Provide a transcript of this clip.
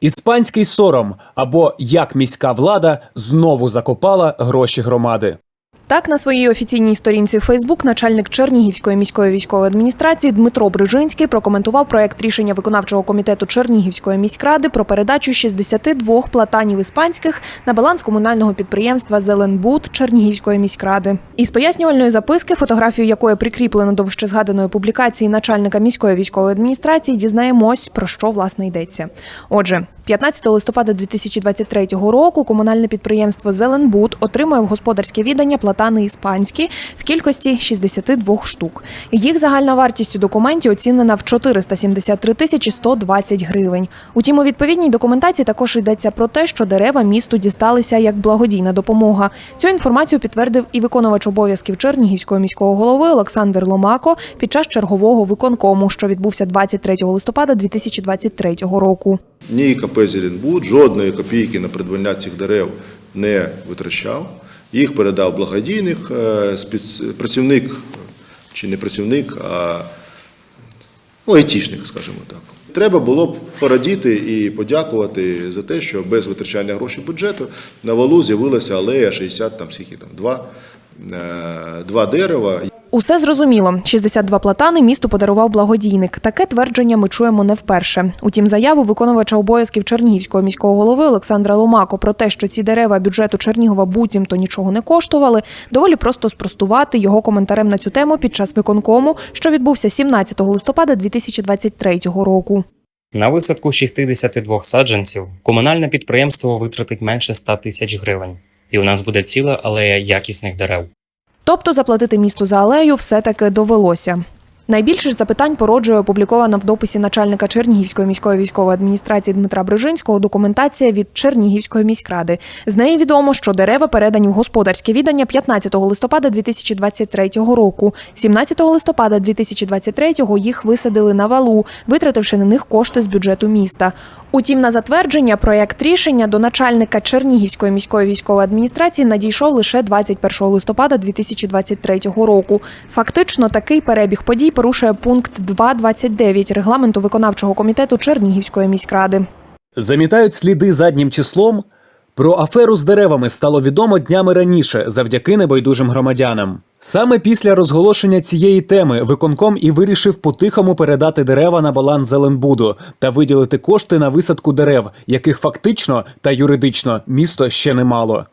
Іспанський сором або як міська влада знову закопала гроші громади. Так, на своїй офіційній сторінці Фейсбук начальник Чернігівської міської військової адміністрації Дмитро Брижинський прокоментував проект рішення виконавчого комітету Чернігівської міськради про передачу 62 платанів іспанських на баланс комунального підприємства Зеленбуд Чернігівської міськради. Із пояснювальної записки, фотографію якої прикріплено до вищезгаданої публікації начальника міської військової адміністрації, дізнаємось про що власне йдеться. Отже, 15 листопада 2023 року комунальне підприємство Зеленбуд отримує в господарське віддання платани іспанські в кількості 62 штук. Їх загальна вартість у документі оцінена в 473 тисячі 120 гривень. Утім, у відповідній документації також йдеться про те, що дерева місту дісталися як благодійна допомога. Цю інформацію підтвердив і виконувач обов'язків Чернігівського міського голови Олександр Ломако під час чергового виконкому, що відбувся 23 листопада 2023 року. Ні КП «Зеленбуд» жодної копійки на придбання цих дерев не витрачав. Їх передав благодійник, е, працівник чи не працівник, а ну, айтішник, скажімо так. Треба було б порадіти і подякувати за те, що без витрачання грошей бюджету на валу з'явилася алея 60, там скільки там, два, е, два дерева. Усе зрозуміло. 62 платани місту подарував благодійник. Таке твердження ми чуємо не вперше. Утім, заяву виконувача обов'язків Чернігівського міського голови Олександра Ломако про те, що ці дерева бюджету Чернігова буцімто нічого не коштували, доволі просто спростувати його коментарем на цю тему під час виконкому, що відбувся 17 листопада 2023 року. На висадку 62 саджанців комунальне підприємство витратить менше 100 тисяч гривень, і у нас буде ціла алея якісних дерев. Тобто заплатити місту за алею все-таки довелося. Найбільше запитань породжує опублікована в дописі начальника Чернігівської міської військової адміністрації Дмитра Брижинського документація від Чернігівської міськради. З неї відомо, що дерева передані в господарське віддання 15 листопада 2023 року. 17 листопада 2023 їх висадили на валу, витративши на них кошти з бюджету міста. Утім, на затвердження проєкт рішення до начальника Чернігівської міської військової адміністрації надійшов лише 21 листопада 2023 року. Фактично, такий перебіг подій порушує пункт 2.29 регламенту виконавчого комітету Чернігівської міськради. Замітають сліди заднім числом. Про аферу з деревами стало відомо днями раніше завдяки небайдужим громадянам. Саме після розголошення цієї теми виконком і вирішив по-тихому передати дерева на баланс Зеленбуду та виділити кошти на висадку дерев, яких фактично та юридично місто ще не мало.